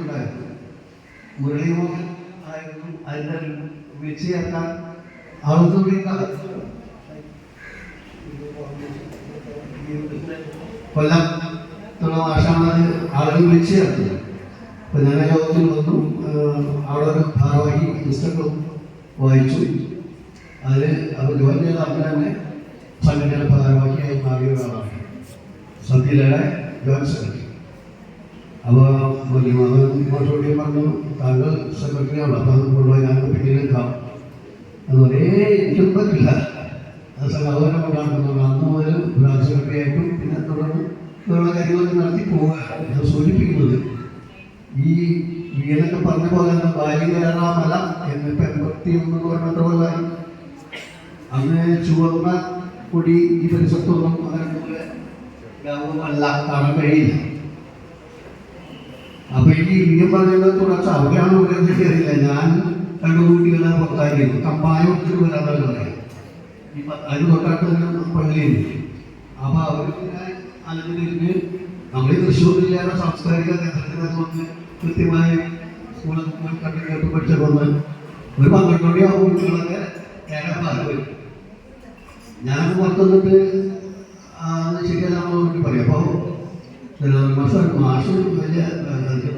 ഉണ്ടായിരുന്നു മുരളീമോഹൻ ആയിരുന്നു അതിന്റെ വിളിച്ചു അവിടുത്തെ കൊല്ലം തുള്ള മാഷാണ് ആളുകൾ വിളിച്ചു ചേർത്തത് അപ്പൊ ആ യോഗത്തിൽ വന്നു. അവിടെ ഭാരവാഹി പുസ്തകം വായിച്ചു. അതിൽ അവർ ജോലി ചെയ്ത അന്ന് തന്നെ സംഘടനയുടെ ഭാരവാഹിയായി മാറിയ ഒരാളാണ്. അപ്പോൾ മോശോടി പറഞ്ഞു താങ്കൾ സെക്രട്ടറിയാണ് അപ്പോൾ അത് കൊണ്ടുപോയി ഞാൻ പിന്നീട് നിൽക്കാം അത് ഒരേ എനിക്കും പറ്റില്ല അത് സഹോദരം കൊണ്ടാണ് അന്ന് മുതൽ ബ്രാഞ്ച് സെക്രട്ടറിയായിട്ടും പിന്നെ തുടർന്ന് ഇതുള്ള കാര്യങ്ങളൊക്കെ നടത്തി പോവുക. ഇത് സൂചിപ്പിക്കുന്നത് ഈ വീടൊക്കെ പറഞ്ഞ പോലെ തന്നെ ബാലികേറാമല എന്നിപ്പോൾ എൺപത്തി ഒന്ന് പറഞ്ഞത്ര പോലെ അന്ന് ചുവന്ന കൊടി ഈ പരിസരത്തൊന്നും അങ്ങനെ പോലെ ഗ്രാമമല്ല കാണാൻ കഴിയില്ല. അപ്പൊ ഈ ഇനിയും പറയുന്നത് തുടർച്ച അവരാണ് ഉയർന്നു കയറിയില്ല ഞാൻ രണ്ടു കുട്ടികളെ പുറത്താക്കിയത് കമ്പായം ഒത്തിരി വരാന്നല്ല പറയാം അതിന് തൊട്ടടുത്ത് തന്നെ പള്ളിയുണ്ട് അപ്പൊ അവരുടെ അലഞ്ഞിരുന്ന് നമ്മൾ തൃശ്ശൂർ ജില്ലയുടെ സാംസ്കാരിക കേന്ദ്രത്തിൽ കൃത്യമായി സ്കൂളിൽ കണ്ടു കേട്ട് പഠിച്ചൊക്കെ ഒരു പന്ത്രണ്ട് മണിയാകുമ്പോൾ കുട്ടികളൊക്കെ ഏറെ ഞാൻ പുറത്തുനിന്നിട്ട് ശരിയല്ല നമ്മളോട് പറയും. അപ്പോൾ മാഷ മാഷ് വലിയ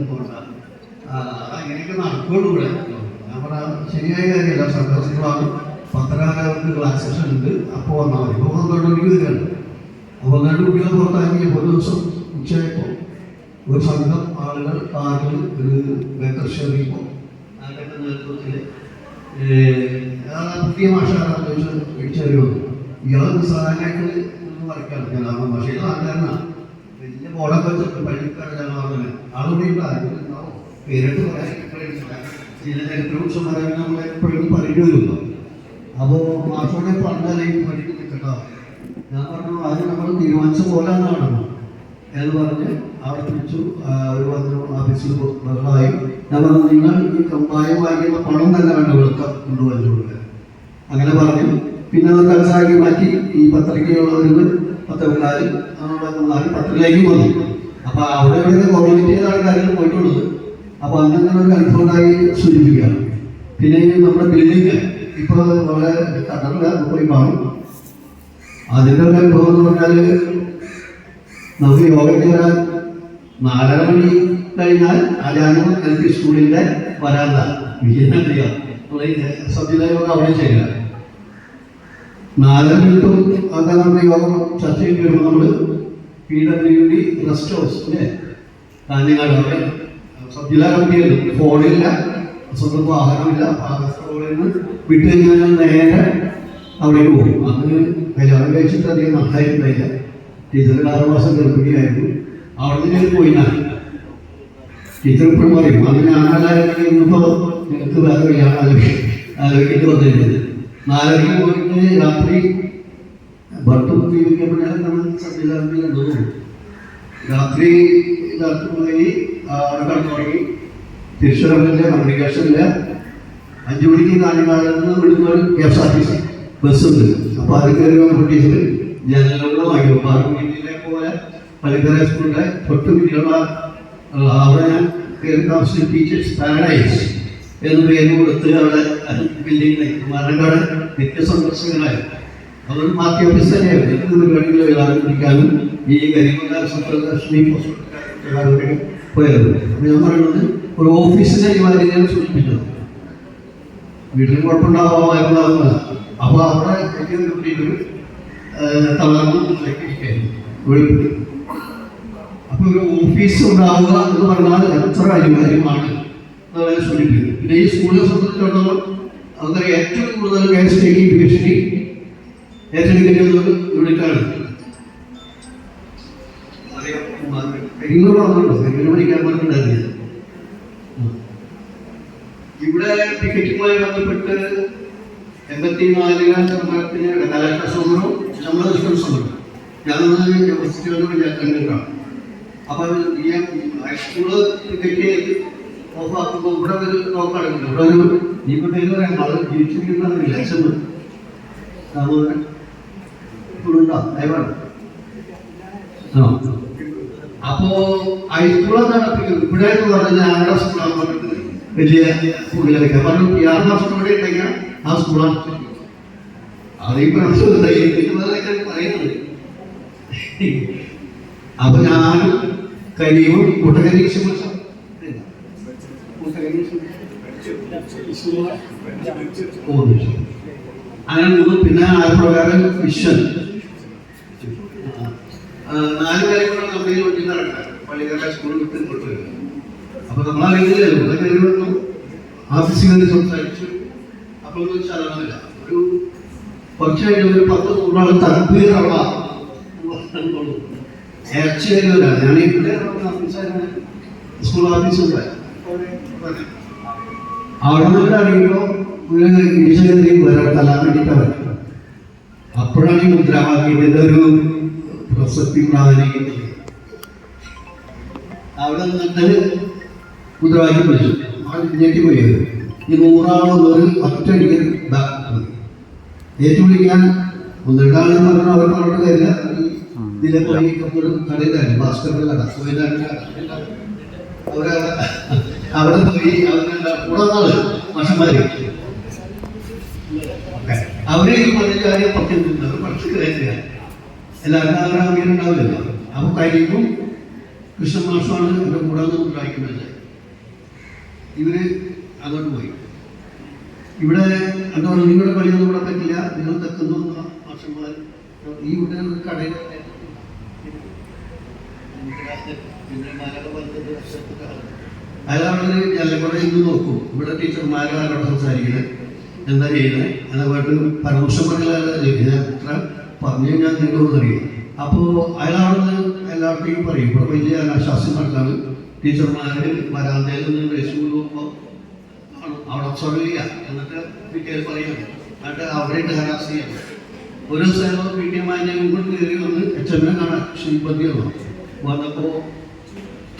പോണ്ട അങ്ങനെയൊക്കെ നടക്കുള്ളൂ ഇവിടെ. ഞാൻ പറഞ്ഞ ശരിയായ കാര്യമല്ല. സർക്കാർ സ്കൂളാണ് പത്തരകാലവർക്ക് ക്ലാസ് സെഷൻ ഉണ്ട്. അപ്പോൾ വന്നാൽ മതി. ഇപ്പോൾ പന്ത്രണ്ട് മണിക്ക് വരികയാണ്. അപ്പോൾ രണ്ട് കുട്ടികൾ പുറത്താക്കി ഒരു ദിവസം ഉച്ചയായപ്പോൾ ഒരു സംഘം ആളുകൾ കാറിൽ ഒരു ബേക്കർ ഷെറിപ്പോ അതിന്റെ നേതൃത്വത്തിൽ പുതിയ ഭാഷ ചോദിച്ചാൽ ഇടിച്ചറിയോ ഇയാൾ സാധാരണയായിട്ട് വരയ്ക്കാണ് ജനാഭം ഭാഷയിൽ ആൾക്കാരനാണ് ബോർഡൊക്കെ വെച്ചിട്ട് പള്ളിക്കാരുടെ ജനാഭം ആളുകൂടി ഉണ്ടാവും പേരിട്ട് പറയാൻ ചില ചരിത്രോത്സവം നമ്മൾ എപ്പോഴും പറഞ്ഞു വരുന്നു അപ്പോൾ മാഷോടെ പണ്ടല്ലെങ്കിൽ പഠിക്കും നിൽക്കട്ടോ. ഞാൻ പറഞ്ഞു അത് നമ്മൾ തീരുമാനിച്ച പോലെ എന്നാണ് എന്ന് പറഞ്ഞ് അവിടെ പിടിച്ചു ഒരു വന്നു ഓഫീസിൽ ബഹളമായി. ഞാൻ പറഞ്ഞു നിങ്ങൾ ഈ കമ്പായം വാങ്ങിക്കുന്ന പണം തന്നെ വേണ്ട വിളക്കം കൊണ്ടുവന്നു അങ്ങനെ പറഞ്ഞു. പിന്നെ അത് തലസാക്കി മാറ്റി ഈ പത്രികയുള്ളവർക്ക് പത്രക്കാര് നാല് പത്രികയിലേക്ക് പോയി അപ്പൊ അവിടെ ഇവിടെ കോമ്യൂണിറ്റിയിലാണ് കാര്യങ്ങൾ പോയിട്ടുള്ളത്. അപ്പൊ അങ്ങനെ ഒരു അനുഭവമായി സൂചിപ്പിക്കുകയാണ്. പിന്നെ നമ്മുടെ ബിൽഡിങ് ഇപ്പോൾ വളരെ കടറില്ല പോയി കാണും അതിന്റെ ഒരു അനുഭവം എന്ന് പറഞ്ഞാൽ നമുക്ക് യോഗ ചെയ്യാൻ നാലര മണി കഴിഞ്ഞാൽ ആചാരം എൽ പി സ്കൂളിന്റെ വരാന്ത വിജയനം ചെയ്യാം സബ്ജില്ല യോഗ അവിടെ ചെയ്യാം നാലര മിനിറ്റും ഒക്കെ നമ്മുടെ യോഗം ചർച്ച ചെയ്ത് വരുമ്പോൾ നമ്മൾ റെസ്റ്റ് ഹൗസ് അല്ലേ? കാഞ്ഞങ്ങാട് അവിടെ. ജില്ലാ കമ്മിറ്റിയിൽ ഫോണില്ല സ്വന്തം വാഹനമില്ല. നിന്ന് വിട്ട് കഴിഞ്ഞാൽ നേരെ അവിടേക്ക് പോകും. അത് കല്യാണം കഴിച്ചിട്ട് അധികം നന്നായിട്ടുണ്ടായില്ല ടീച്ചർ ആറ് മാസം ഗർഭിണിയായിരുന്നു. അവിടെ നിന്ന് പോയി ഞാൻ ടീച്ചർ ഇപ്പോഴും പറയും അത് ഞാനല്ലായിരുന്നു ഇന്നിപ്പോൾ എനിക്ക് വേറെ കല്യാണം ആലോചിക്കും ആലോചിക്കേണ്ടി വന്നിരുന്നത് നാലരയ്ക്ക് പോയിട്ട് രാത്രി ഭട്ടും ജീവിക്കുമ്പോൾ നമ്മൾ നമ്മൾ സംവിധാനത്തിൽ രാത്രി രാത്രി പോയി അവിടെ കടന്നു തിരുച്ചിറപ്പില്ല കമ്മ്യൂണിക്കേഷനില്ല അഞ്ചു മണിക്ക് കാഞ്ഞങ്ങാട് നിന്ന് വിടുന്ന K S R T C bus ഉണ്ട്. അപ്പോൾ അത് കയറി വന്നപ്പോൾ ജനങ്ങളുടെ പോലെ പള്ളിക്കര സ്കൂളിലെ തൊട്ട് പിന്നിലുള്ള അവിടെ ഞാൻ ടീച്ചേഴ്സ് പാരഡൈസ് എന്ന് പേര് കൊടുത്ത് അവിടെ ബിൽഡിംഗ് മരണക്കാട് നിത്യ സന്ദർശകനായി അതൊരു പാർട്ടി ഓഫീസ് തന്നെയായിരുന്നു എന്ത് പരിപാടികൾ ആരംഭിക്കാനും ഈ കരിമല ലക്ഷ്മി ഹോസ്പിറ്റൽ പോയത്. അപ്പോൾ ഞാൻ പറയുന്നത് ഒരു ഓഫീസിനെ ഇമാതിരിയാണ് സൂചിപ്പിച്ചത്. വീട്ടിൽ കുഴപ്പമുണ്ടാവാമായിരുന്നു അപ്പോൾ അവിടെ എനിക്ക് കിട്ടിയിട്ട് തളർന്ന് വെളുപ്പിട്ട് അപ്പോൾ ഒരു ഓഫീസ് ഉണ്ടാവുക എന്ന് പറഞ്ഞാൽ എത്ര അനിവാര്യമാണ് എന്നുള്ളത് സൂചിപ്പിക്കുന്നു പിന്നെ ഈ സ്കൂളിനെ സംബന്ധിച്ചിടത്തോളം അങ്ങനെ ഏറ്റവും കൂടുതൽ കേസ് ടേക്കിംഗ് ഭീഷണി ഏറ്റെടുക്കുന്നത് പെരിങ്ങോട് വന്നിട്ടുണ്ടോ പെരിങ്ങോട് പഠിക്കാൻ പറഞ്ഞിട്ടുണ്ടായിരുന്നില്ല ഇവിടെ ടിക്കറ്റുമായി ബന്ധപ്പെട്ട് എൺപത്തിനാലിലാം സമരത്തിന് കലാശാല സമരവും ശമ്പള നിഷ്കരണ സമരം ഞാനത് ഞാൻ കണ്ടിട്ടാണ്. അപ്പോൾ ഈ ഹൈസ്കൂൾ ടിക്കറ്റ് ഓഫാക്കുമ്പോൾ ഇവിടെ ഒരു നോക്കാടുണ്ട് ഇവിടെ ഒരു ഈ പേര് പറയാം ആൾ ജീവിച്ചിരിക്കുന്ന ലക്ഷം അപ്പോ ഹൈസ്കൂളെ നടത്തിക്കുന്നത് ഇവിടെ എന്ന് പറഞ്ഞാൽ ഞങ്ങളുടെ സ്കൂളാണ് പറഞ്ഞിട്ട് വലിയ സ്കൂളിലേക്ക് പറഞ്ഞു ആർ മാസം ഇവിടെ ഉണ്ടെങ്കിൽ ആ സ്കൂളാണ് അത് ഈ പ്രശ്നം പറയുന്നത് അപ്പൊ ഞാനും കരീമും കൂട്ടകരീക്ഷ അങ്ങനെ മൂന്ന് പിന്നെ ആ പ്രകാരം മിഷൻ. നാല് കാര്യങ്ങളാണ് നമ്മൾ കമ്പനിയിൽ ഒട്ടി പള്ളികളുടെ സ്കൂളിൽ വിട്ട് ഇങ്ങോട്ട് വരും അപ്പൊ നമ്മളറിയില്ലല്ലോ ഇവിടെ കയറി വന്നു. ഓഫീസിൽ നിന്ന് സംസാരിച്ചു. അപ്പൊ ഒന്നും ചലനമില്ല. ഒരു പക്ഷേ ഒരു പത്ത് നൂറാൾ വരുന്നവരാണ് ഞാൻ ഇവിടെ സംസാരിക്കുന്നത്. സ്കൂൾ ഓഫീസുണ്ട് അവിടെ നിന്ന് അറിയുമ്പോൾ ഒരു ഇടിച്ചെന്തി വരാൻ തല്ലാൻ വേണ്ടിയിട്ടാണ് അപ്പോഴാണ് ഈ മുദ്രാവാക്യത്തിന്റെ ഒരു പ്രസക്തി പ്രാധാന്യം അവിടെ നിന്നിട്ട് മുദ്രാവാക്യം വിളിച്ചു ആ ഞെട്ടിപ്പോയി ഈ നൂറാളും ഒരു ഒറ്റയടിക്ക് ഏറ്റുപിടിക്കാൻ ഒന്ന് രണ്ടാളെന്ന് പറഞ്ഞാൽ അവർക്ക് പറഞ്ഞിട്ട് കാര്യമില്ല. ഇതിലെ പോയി കടയിലായിരുന്നു. ഭാസ്കറിന്റെ കട സുഹൈദാന്റെ കട അവിടെ പോയി അവരുടെ കൂടെ നാൾ മാഷന്മാര് അവരെ ഈ പറഞ്ഞ കാര്യം പറ്റി നിന്നത് കയറ്റുക എല്ലാവരും അവരുടെ അങ്ങനെ ഉണ്ടാവില്ലല്ലോ. അപ്പൊ കഴിയുമ്പോൾ കൃഷ്ണ മാഷമാണ് എന്റെ കൂടെ ഉണ്ടാക്കുന്നത് ഇവർ അങ്ങോട്ട് പോയി. ഇവിടെ എന്താ പറയുക നിങ്ങളുടെ പണിയൊന്നും ഇവിടെ പറ്റില്ല. നിങ്ങൾ തെക്കുന്നു മാഷന്മാർ ഈ കുട്ടികൾ കടയിൽ അയാളവിടെ കൂടെ ഇന്ന് നോക്കും ഇവിടെ ടീച്ചർമാരാരോട് സംസാരിക്കുന്നത് എന്താ ചെയ്യുന്നത് പരമർശം പറഞ്ഞാൽ എത്ര പറഞ്ഞു ഞാൻ നിങ്ങളോട് അറിയും അപ്പോൾ അയാളവിടെ എല്ലാവർക്കും പറയും ഇവിടെ വലിയ അനാശാസ്യം നടക്കാണ് ടീച്ചർമാര് വരാന്തയിൽ നിന്ന് ഡ്രസ് പോകുമ്പോൾ അവിടെ ചെയ്യുക എന്നിട്ട് പിറ്റേ പറയുന്നത് എന്നിട്ട് അവരായിട്ട് ഹരാസ് ചെയ്യാം ഒരു ദിവസം പി ടി എം ഇങ്ങോട്ട് കയറി വന്ന്. എച്ച് എമ്മിനെ കാണാൻ ശ്രീപതി വന്നു വന്നപ്പോ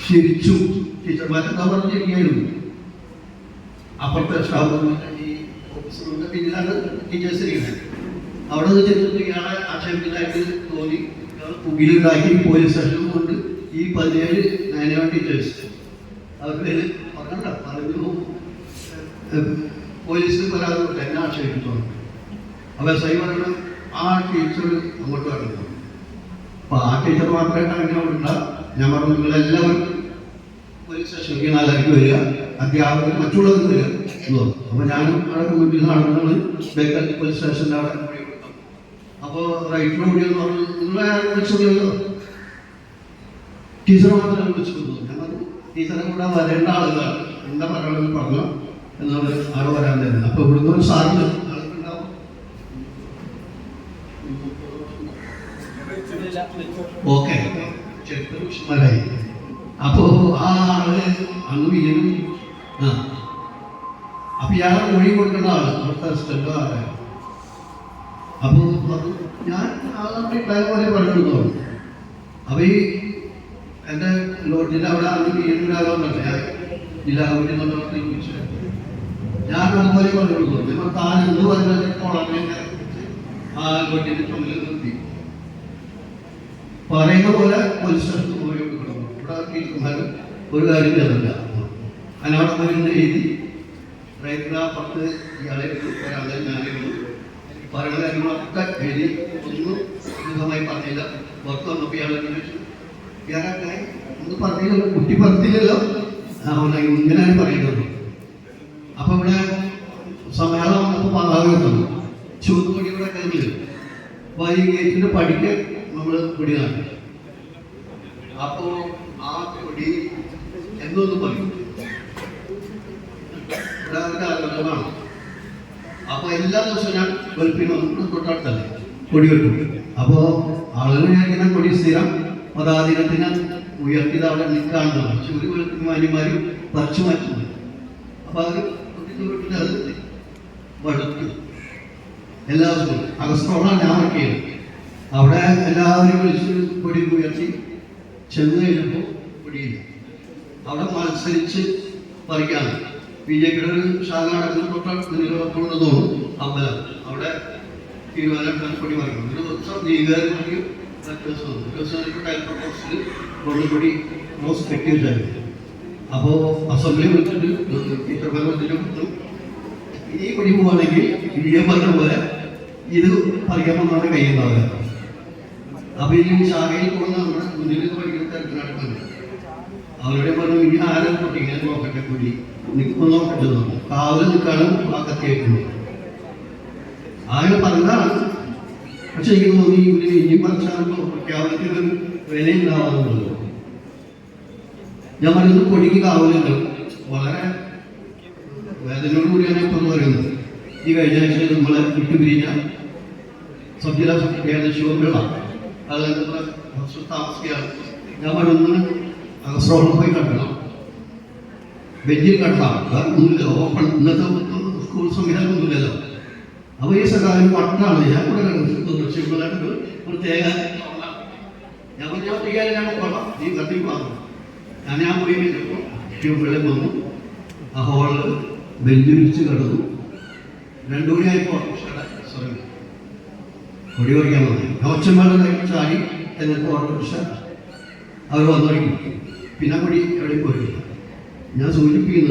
ചിരിച്ചു. ടീച്ചർമാരെന്താ പറഞ്ഞിരിക്കുകയായിരുന്നു അപ്പുറത്തെ സ്റ്റാഫ് ഈ പിന്നിലാണ് ടീച്ചേഴ്സ് അവിടെ നിന്ന് ചെന്നിട്ട് ഇയാളെ ആക്ഷേപിക്കുന്നതായിട്ട് തോന്നി. പുകിലുണ്ടാക്കി പോലീസ് സ്റ്റേഷനിൽ കൊണ്ട് ഈ പതിനേഴ് നയനവൻ ടീച്ചേഴ്സ് അവരുടെ പേര് പറഞ്ഞണ്ട പറഞ്ഞു പോലീസിന് പരാതി എന്നെ ആക്ഷേപിച്ചു. അപ്പൊ സൈ പറയണം ആ ടീച്ചർ അങ്ങോട്ട് പറഞ്ഞു അപ്പൊ ആ ടീച്ചർ മാത്രമായിട്ട് അങ്ങനെ കൊടുക്കുക ഞാൻ പറഞ്ഞു നിങ്ങളെല്ലാവരും പോലീസ് സെഷനിലേക്ക് നാലരയ്ക്ക് വരിക. അധ്യാപകർ മറ്റുള്ളവർക്ക് വരിക. അപ്പൊ ഞാനും അവിടെ മുന്നിൽ നടന്നത് ബേക്കൽ പോലീസ് സ്റ്റേഷന്റെ അവിടെ അപ്പോൾ റൈറ്റർ കൂടി എന്ന് പറഞ്ഞു നിങ്ങളെ വിളിച്ചില്ലല്ലോ ടീച്ചറെ മാത്രമേ വിളിച്ചിട്ടുള്ളൂ. പറഞ്ഞു ടീച്ചറെ കൂടെ വരേണ്ട ആളുകളാണ്. എന്താ പറയണമെന്ന് പറഞ്ഞു എന്നോട് ആൾ വരാൻ തന്നെ അപ്പൊ ഇവിടുന്ന് ഒരു സാറിന് ഓക്കെ. ചെറുപ്പമായി അപ്പോ ആ ആൾ അങ്ങ് വീണു ആ. അപ്പൊ ഇയാളെ മൊഴി കൊടുക്കുന്ന ആൾ അവിടുത്തെ അസിസ്റ്റന്റ് ആളെ അപ്പൊ ഞാൻ ആളെ പോലെ പറഞ്ഞു അപ്പൊ ഈ എന്റെ ലോഡ്ജിന്റെ അവിടെ ഞാൻ ജില്ലാ കമ്മിറ്റി മന്ത്രത്തിൽ വിളിച്ചു ഞാൻ അതുപോലെ പറഞ്ഞു കൊടുത്തു താൻ എന്ത് പറഞ്ഞാൽ അങ്ങനെ ആ ലോഡ്ജിന്റെ ചുമലിൽ നിർത്തി. പറയുന്ന പോലെ ഒരു സ്ഥലത്ത് പോയി ഇവിടെ ടീച്ചർമാർ ഒരു കാര്യം ചെയ്തില്ല അനവിടെ പോയിരുന്ന പ്രയത്ന പത്ത് ഇയാളെ ഒരാളെ ഞാനേ പറയുന്ന കാര്യങ്ങളൊക്കെ എഴുതി. ഒന്നും സുഖമായി പറഞ്ഞില്ല. പുറത്ത് വന്നപ്പോൾ ഇയാളെ ചോദിച്ചു ഇയാളെ ഒന്നും പറഞ്ഞില്ലല്ലോ. കുട്ടി പറഞ്ഞില്ലല്ലോ. അവനെ ഇങ്ങനെയാണ് പറയുന്നത് അപ്പൊ ഇവിടെ സമ്മേളനം വന്നപ്പോൾ പതാക ചുവന്നുപൊടി ഇവിടെ കയറില്ല വൈകേറ്റിന്റെ പടിക്ക് നമ്മൾ നാട്ടി അപ്പോ ആ പൊടി എന്നൊന്ന് പറയും. അപ്പൊ എല്ലാ ദിവസവും ഞാൻ വെളുപ്പിന് തൊട്ടടുത്തല്ലേ? കൊടി വെട്ടും അപ്പോ ആളുകൾ ഞാൻ ഇങ്ങനെ കൊടി സ്ഥിരം പതാദിനത്തിന് ഉയർത്തിയത് അവിടെ നിൽക്കാണെന്നാണ് പക്ഷെ ഒരു വെളുപ്പിന് മാന്യമാരും പറിച്ചു മാറ്റുന്നു അപ്പൊ അത് അത് വടുത്തു എല്ലാ ദിവസവും. അഗസ്റ്റോളാണ് ഞാൻ വർക്ക് അവിടെ എല്ലാവരും വിളിച്ച് പൊടി ഉയർത്തി ചെന്ന് കഴിഞ്ഞപ്പോൾ പൊടിയില്ല. അവിടെ മത്സരിച്ച് പറിക്കാണ്. ബി ജെ പിയുടെ ഒരു ശാഖ നടക്കുന്ന തൊട്ടടുത്ത് നിലവപ്പോഴെന്ന് തോന്നും അമ്പലം. അവിടെ തീരുമാനം പൊടി പറിക്കണം. ഒരു ദിവസം ലീഗുകാർ പറിക്കും. ദിവസം വന്നു. ഒരു ദിവസം എനിക്ക് ടൈപ്പ് ബോക്സിൽ വെള്ളപ്പൊടി റോസ് കെട്ടി അപ്പോൾ അസംബ്ലി വിളിച്ചിട്ട് ഈ പൊടി പോവാണെങ്കിൽ ഈ പറഞ്ഞ പോലെ ഇത് പറിക്കാൻ വന്നാണ് കയ്യുണ്ടാവുക അപ്പൊ ഈ ശാഖയിൽ പോകുന്ന നമ്മുടെ മുന്നിൽ പഠിക്കുന്ന തരത്തിൽ നടക്കുന്നത് അവരുടെ പറഞ്ഞു ഇനി ആരും പൊട്ടിക്കാൻ നോക്കട്ടെ കുടി നിൽക്കുമ്പോൾ നോക്കട്ടെ പറഞ്ഞു കാവൽ നിൽക്കാനും ആ ആരും പറഞ്ഞതാണ് പക്ഷെ എനിക്ക് തോന്നി ഇവർ ഇനി പറിച്ചാലും പ്രഖ്യാപനത്തിന് വിലയുണ്ടാവാന്നുള്ളത് ഞാൻ പറയുന്നത് കൊടിക്ക് കാവലുണ്ട്. വളരെ വേദനയോട് കൂടിയാണ് ഇപ്പോൾ പറയുന്നത്. ഈ കഴിഞ്ഞ ആഴ്ച നമ്മളെ വിട്ടുപിരിഞ്ഞ സബ് ജില്ലാ സെക്രട്ടറിയായ ശിവപിള്ള അത് താമസിക്കുകയാണ്. ഞാൻ പറയുന്നത് അഗസ്ട്രോളിൽ പോയി കണ്ടണം ബെഞ്ചിൽ കണ്ടാണ് വേറെ ഒന്നുമില്ല ഓപ്പൺ. ഇന്നത്തെ സ്കൂൾ സംവിധാനം ഒന്നുമില്ലല്ലോ. അപ്പോൾ ഈ സകാലം പട്ടാണ്. ഞാൻ കൂടെ കണ്ടു. ശിവപിള്ളായിട്ട് പ്രത്യേക ഞാൻ പറഞ്ഞു ഞാൻ കൊള്ളാം. നീ തട്ടി പറഞ്ഞു ഞാൻ ഞാൻ പോയി കഴിഞ്ഞപ്പോൾ ശിവപിള്ള വന്നു. ആ ഹോളിൽ ബെഞ്ച് വിരിച്ച് കിടന്നു. രണ്ടു മണിയായപ്പോൾ പറിക്കാൻ വന്നു ഒച്ചന്മാരുടെ ചാടി എന്നിട്ട് ഓട്ടോറിക്ഷ അവർ വന്നു തുടങ്ങി പിന്നെ കൂടി ഞാൻ സൂചിപ്പിക്കുന്നത്